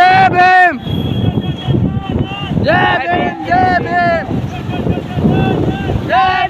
Jab him! Jab him! Jab him! Jab him!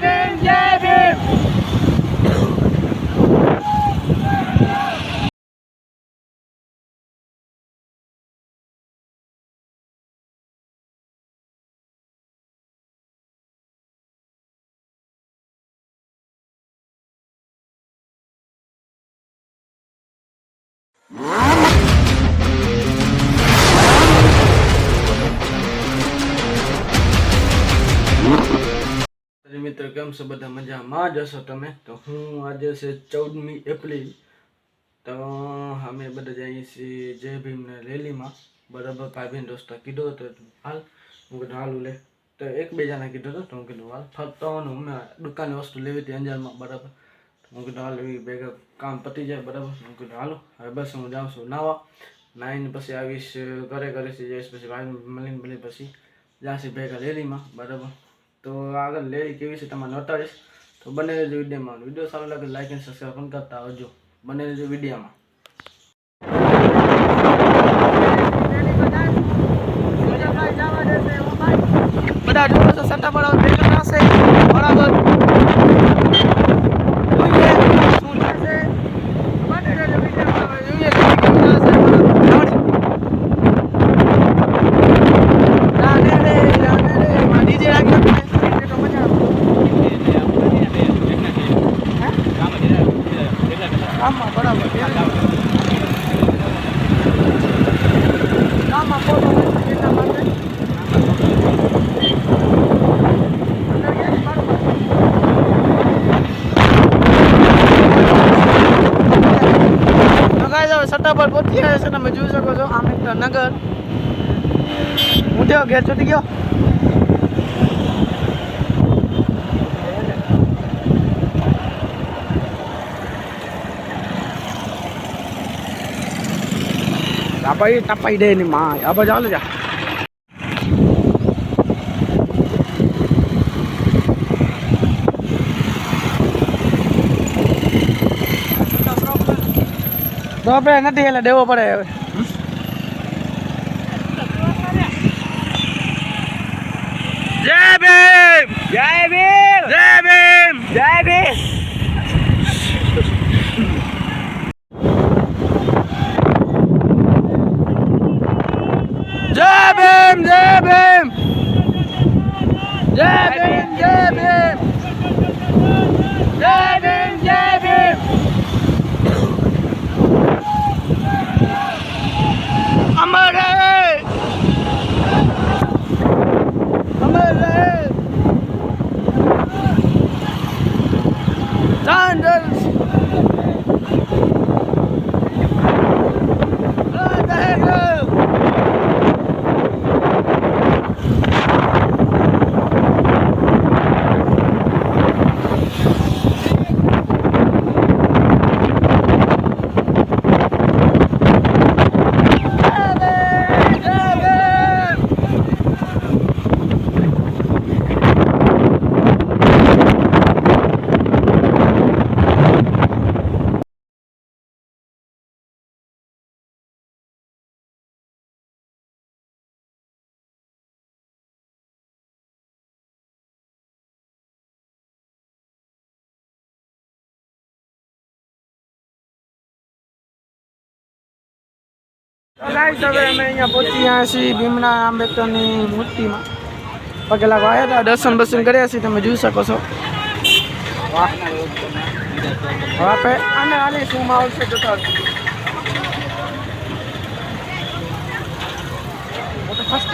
મિત્રો, કેમ છો? બધા મજામાં જ હશો તમે? તો હું આજે છે ચૌદમી એપ્રિલ. તો અમે બધા જઈએ છીએ જય ભીમને રેલીમાં. બરાબર ભાઈ દોસ્તો કીધો હતો હાલ હું કીધું, હાલ લે. તો એકબીજાને કીધું હતું તો હું કીધું, હાલ ફરતો હોવાનું અમે દુકાનની વસ્તુ લેવી હતી અંજારમાં, બરાબર. તો હું કીધું, હાલ એવી ભેગા કામ પતી જાય, બરાબર. હું કીધું, હાલો, હવે બસ હું જાઉં છું, નાવા. નાઈને પછી આવીશ, ઘરે ઘરે જઈશ, પછી ભાઈ મળીને મળીને પછી જાશે ભેગા રેલીમાં, બરાબર. તો આગળ લેવી કેવી છે તમારે નોતાડીશ તો બને રહેજો વિડીયોમાં. વીડિયો સારો લાગે લાઈક અને સબસ્ક્રાઈબ પણ કરતા આવજો. બને રહેજો વિડીયોમાં. બધા છો સટ્ટા પડાવ બરાબર જોઈએ શું થશે બને રહેજો વિડીયોમાં. જોઈએ કે કેમ થશે. બરાબર. રાધે રે, રાધે રે. માં DJ રાખી આપને. એટલે તો મજા આવે. ગામમાં બરાબર ગામમાં ફોટો એટલા માટે અંદર ગયા છે બરાબર. તો guys, હવે સટ્ટા પર પહોંચી ગયા છે, તમે જોઈ શકો છો. આંબેડકર નગર. હું ઘેર છૂટી ગયો. તાપાઈ દે ની માં આ બાજુ હાલે જા. તો આપણે નથી એટલે દેવો પડે હવે. જય ભીમ! જય ભીમ! જય ભીમ! જય Bhim! Cebim, cebim. Cebim, cebim. Cebim. guys, namanya putihnya si Bimna Ambetoni Muti mah. Pakai lagu ayat ada dosen besen gede sih temen jusa kosong. Wah. Apa? Anda ada semua mau sejuta. Kita pasti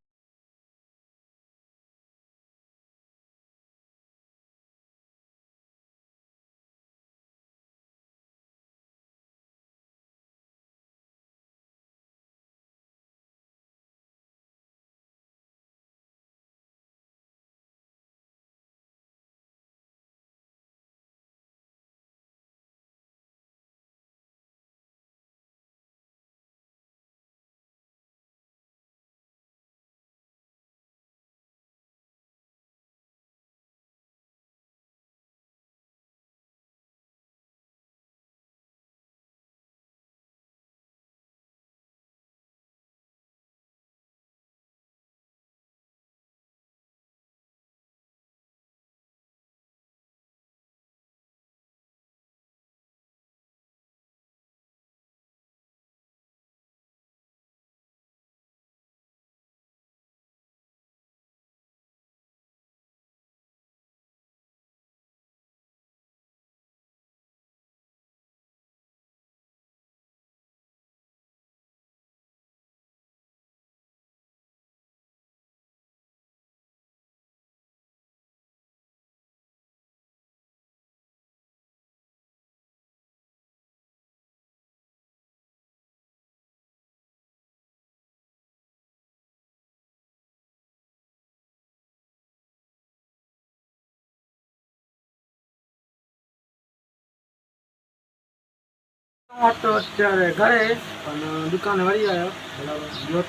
અત્યારે ઘરે પણ દુકાને વળી આવ્યો. બરાબર જો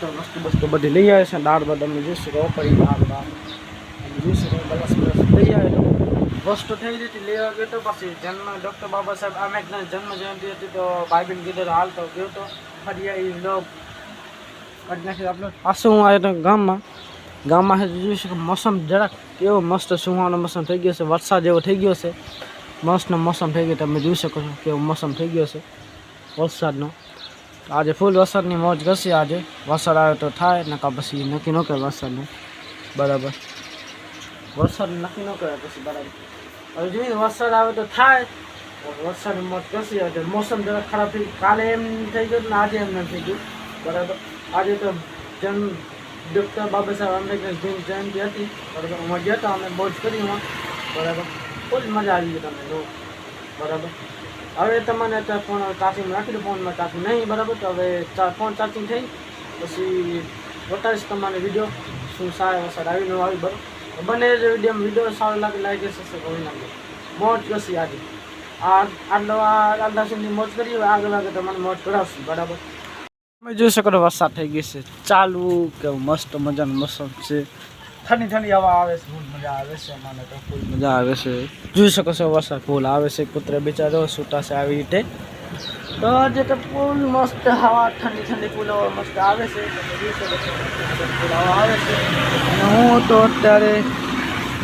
તો બધી લઈ આવે છે દાળ બાદ અમે કે ઓપરી દાળ દાળ કે બરસ બરસ લઈ આવ્યો. વસ્તુ થઈ રહી હતી, લેવા ગયો તો પછી જન્મ ડૉક્ટર બાબા સાહેબ આંબેડકરની જન્મ જયંતિ હતી તો ભાઈ બેન કીધું હાલ તો ગયો તો. ફરી આવી લોક અપલોડ પાછું હું તો ગામમાં? ગામમાં જોયું છે કે મોસમ જરાક કેવો મસ્ત સુહાનો મોસમ થઈ ગયો છે, વરસાદ જેવો થઈ ગયો છે. મસ્તનો મોસમ થઈ ગયો, તમે જોઈ શકો છો કેવો મોસમ થઈ ગયો છે. વરસાદનો આજે ફૂલ વરસાદની મોજ કરશે આજે. વરસાદ આવે તો થાય નકા પછી નક્કી ન કરે વરસાદનું બરાબર. વરસાદ નક્કી ન કરે પછી બરાબર. હવે જોઈએ વરસાદ આવે તો થાય. વરસાદની મોજ ઘસી આજે. મોસમ જરા ખરાબ થઈ કાલે એમ થઈ ગયું ને આજે એમ નથી થઈ ગયું. બરાબર. આજે તો જન્મ ડૉક્ટર બાબા સાહેબ આંબેડકર જયંતિ હતી. બરાબર. અમે ગયા હતા, અમે મોજ કરી એમાં. બરાબર. ફૂલ મજા આવી ગઈ તમને જો બરાબર? હવે તમને અત્યારે ફોન ચાર્જિંગ રાખી દો, ફોનમાં ચાર્જિંગ નહીં, બરાબર? તો હવે ફોન ચાર્જિંગ થઈ, પછી બતાવીશ તમારે વીડિયો શું સારા વરસાદ આવી ન આવી, બરાબર? બંને જ વીડિયો વીડિયો સારો લાગે લાગે સસ્તો કરી નાખજો મોજ કરશી આજે. આ આટલો આટલા સુધી મોજ કરી હવે આગળ આગળ તમને મોજ કરાવશું, બરાબર? તમે જોઈ શકો વરસાદ થઈ ગઈ છે, ચાલુ કે મસ્ત મજાનું મોસમ છે. ઠંડી ઠંડી હવા આવે છે ફૂલ મજા આવે છે મને તો ફૂલ મજા આવે છે. જોઈ શકો છો વરસાદ ફૂલ આવે છે કૂતરા બિચારો છૂટા છે આવી રીતે. તો આજે તો ફૂલ મસ્ત હવા ઠંડી ઠંડી ફૂલ હવા મસ્ત આવે છે. જોઈ શકો છો ફૂલ હવા આવે છે. અને હું તો અત્યારે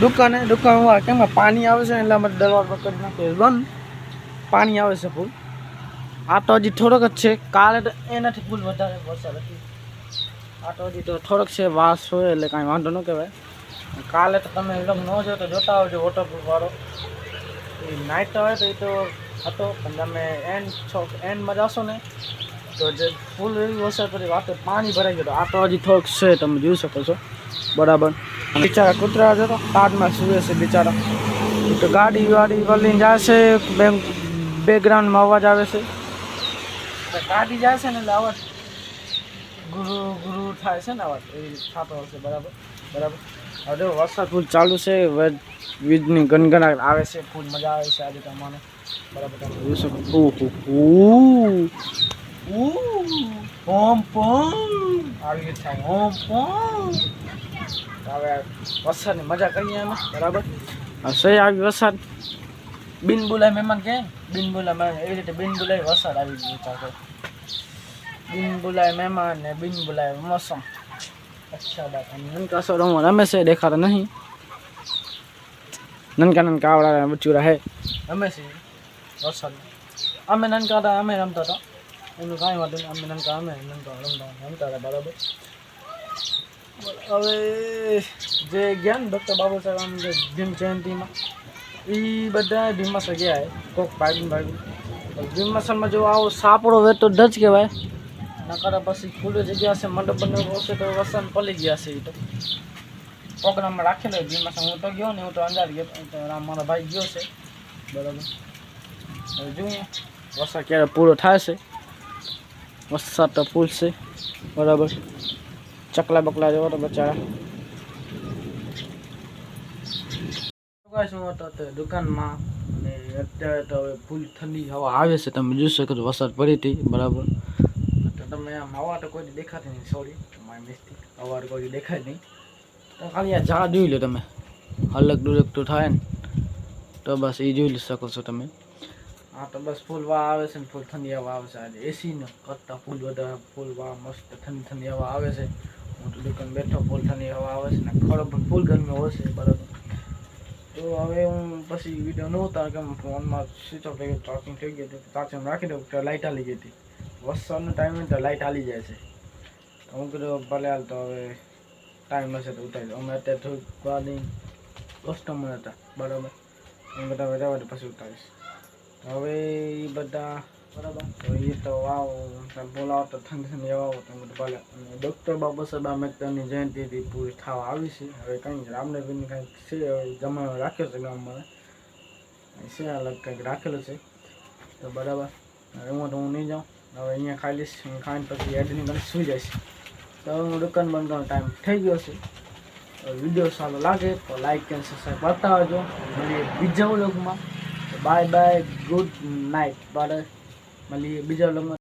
દુકાને દુકાનમાં કેમ પાણી આવે છે એટલા માટે દરવાજો કરી નાખ્યો બંધ. પાણી આવે છે ફૂલ. આ તો હજી થોડોક જ છે કાલે તો એનાથી ફૂલ વધારે વરસાદ હતી. આ તો થોડોક છે, વાસ હોય એટલે કાંઈ વાંધો ન કહેવાય. કાલે તો તમે એકદમ ન જો તો જોતા આવજો વોટરપ્રૂફ વાળો. એ નાઇટ હોય તો એ તો હતો, પણ તમે એન્ડ છો એન્ડમાં જાશો ને તો જે ફૂલ એવી હશે પછી વાતે પાણી ભરાઈ ગયું. આ તો હજી થોડોક છે, તમે જોઈ શકો છો. બરાબર. બિચારા કૂતરા છે તો કાર્ડમાં સુવે છે બિચારા. તો ગાડી વાડી વલીને છે, બેક બેકગ્રાઉન્ડમાં અવાજ આવે છે. ગાડી જાય છે ને એટલે અવાજ ગુરુ ગુરુ થાય છે ને અવાજ એવી રીતે થતો હશે બરાબર? બરાબર? હવે વરસાદ ફૂલ ચાલુ છે વીજની ગનગનાટ આવે છે ફૂલ મજા આવે છે આજે તમને બરાબર તમે જોઈ શકો ઉહ, પોમ. આવી રીતે થાય ઓમ પોમ. હવે વરસાદની મજા કરીએ અમે બરાબર? સહી આવી વરસાદ. બિન બોલાય મહેમાન કે બિન બોલાય એવી રીતે બિન બોલાય વરસાદ આવી ગયો ચાલો બિન બોલાય મહેમાન ને બિન બોલાય મોસમ અચ્છા બાત નનકા સો રમવા રમે છે દેખાતા નહીં નનકા નનકા આવડા બચુરા હે રમે છે વરસાદ અમે નનકા હતા અમે રમતા હતા એનું કાંઈ વાંધો નહીં અમે નનકા અમે નનકા રમતા રમતા હતા બરાબર હવે જે ગયા ને ડૉક્ટર બાબા સાહેબ આમ જે ભીમ જયંતિમાં એ બધા ભીમાસર ગયા હે કોક ભાગીને ભાગીને ભીમાસરમાં જો આવો સાપડો વેતો ડચ કહેવાય નકર પછી ખુલ્લી જગ્યા છે મંડપ બંડપ હશે તો વસન પલી ગયા છે એ તો. પ્રોગ્રામમાં રાખેલો ભીમાસર હું તો ગયો ને, હું તો અંદાજ ગયો તો મારા ભાઈ ગયો છે. બરાબર. હવે જોઈએ, વરસાદ ક્યારે પૂરો થાય છે વરસાદ તો ફૂલ છે બરાબર. ચકલા બકલા જવા તો બચારા. તે દુકાનમાં, અને અત્યારે તો હવે ફૂલ ઠંડી હવા આવે છે, તમે જોઈ શકો છો, વરસાદ પડી હતી, બરાબર. તો તમે આમ હવા તો કોઈ દેખાતી નહીં સોરી મારી મિસ્ટેક. હવા તો કોઈ દેખાય નહીં. તો ખાલી આ ઝાડ જોઈ લો તમે. હલક ડુલક તો થાય ને. તો બસ એ જોઈ શકો છો તમે. હા તો બસ ફૂલ વા આવે છે ને, ફૂલ ઠંડી હવા આવે છે. આજે એસી ને કરતાં ફૂલ વધારે ફૂલ વા મસ્ત ઠંડી ઠંડી હવા આવે છે. હું તો દુકાન બેઠો ફૂલ ઠંડી હવા આવે છે ને ખરો પણ ફૂલ ગરમી હોય છે બરાબર. તો હવે હું પછી વીડિયો ન ઉતાર કે ફોનમાં સ્વિચ ઓફ થઈ ગયો ચાર્જિંગ થઈ ગયું હતું. ચાર્જિંગ રાખી દઉં તો લાઇટ આલી ગઈ હતી. વરસાદનો ટાઈમ તો લાઇટ હાલી જાય છે. હું કીધું, ભલે હાલ તો હવે ટાઈમ હશે તો ઉતારી અમે અત્યારે થોડીક વારની કસ્ટમર હતા, બરાબર. એમ બધા દે, પછી ઉતારીશ. હવે એ બધા બરાબર. તો એ તો વાવ, તમે બોલાવો તો ઠંડી આવો તમે ભલે. અને ડૉક્ટર બાબા સાહેબ આંબેડકરની જયંતિ પૂરી થવા આવી છે. હવે કંઈ રામનગરની કંઈક છે, હવે જમાનો રાખ્યો છે ગામમાં. છે અલગ કંઈક રાખેલું છે. તો બરાબર. હવે તો હું નહીં જાઉં. હવે અહીંયા ખાઈ લઈશ ખાઈને પછી એડિટિંગ કરી સુઈ જઈશ તો હું દુકાન બંધ કરવાનો ટાઈમ થઈ ગયો છે. વીડિયો સારો લાગે તો લાઈક અને સબસ્ક્રાઈબ કરતા આવજો મળીએ બીજા વ્લોગમાં bye bye good night bye. મળીએ બીજા વ્લોગમાં